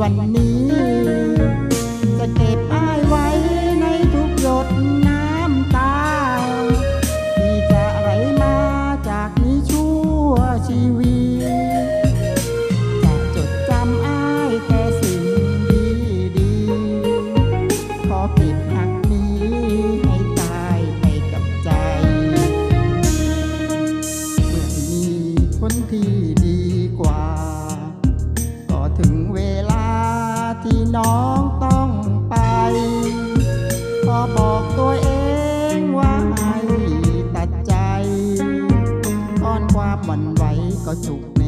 วันนี้ จะเก็บอ้ายไว้ในทุกหยดน้ำตา ที่จะไหลมาจากนี้ชั่วชีวิต จะจดจำอ้ายแต่สิ่งดีดีๆขอเก็บหักนี้ให้ตายไปกับใจ เมื่อมีคนที่ดีกว่า Botucatu.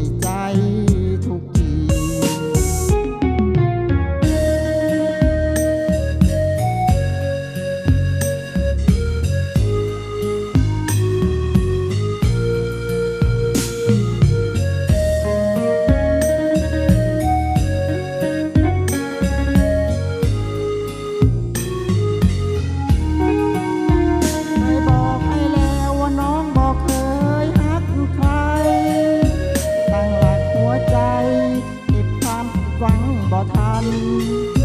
ทัน